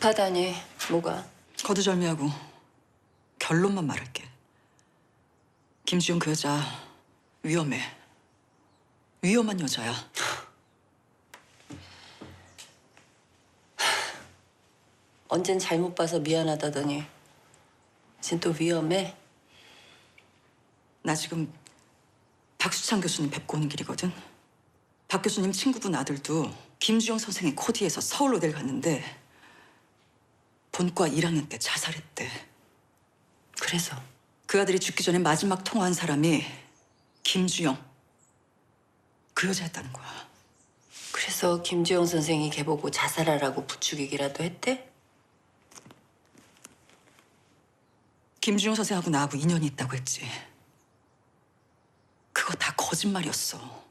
급하다니 뭐가? 거두절미하고 결론만 말할게. 김지훈 그 여자 위험해. 위험한 여자야. 언젠 잘못 봐서 미안하다더니 진 또 위험해? 나 지금 박수창 교수님 뵙고 오는 길이거든. 박 교수님 친구분 아들도 김주영 선생의 코디에서 서울로 내려갔는데 본과 1학년 때 자살했대. 그래서 그 아들이 죽기 전에 마지막 통화한 사람이 김주영 그 여자였다는 거야. 그래서 김지영 선생이 걔 보고 자살하라고 부추기기라도 했대? 김주영 선생하고 나하고 인연이 있다고 했지. 그거 다 거짓말이었어.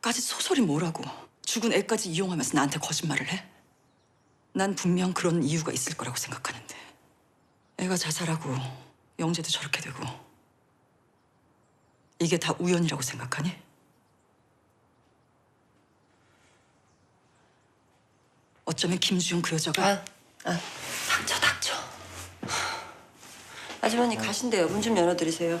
까지 소설이 뭐라고. 죽은 애까지 이용하면서 나한테 거짓말을 해? 난 분명 그런 이유가 있을 거라고 생각하는데. 애가 자살하고 영재도 저렇게 되고. 이게 다 우연이라고 생각하니? 어쩌면 김주영 그 여자가 아, 아, 닥쳐, 닥쳐. 아주머니 가신대요. 문 좀 열어드리세요.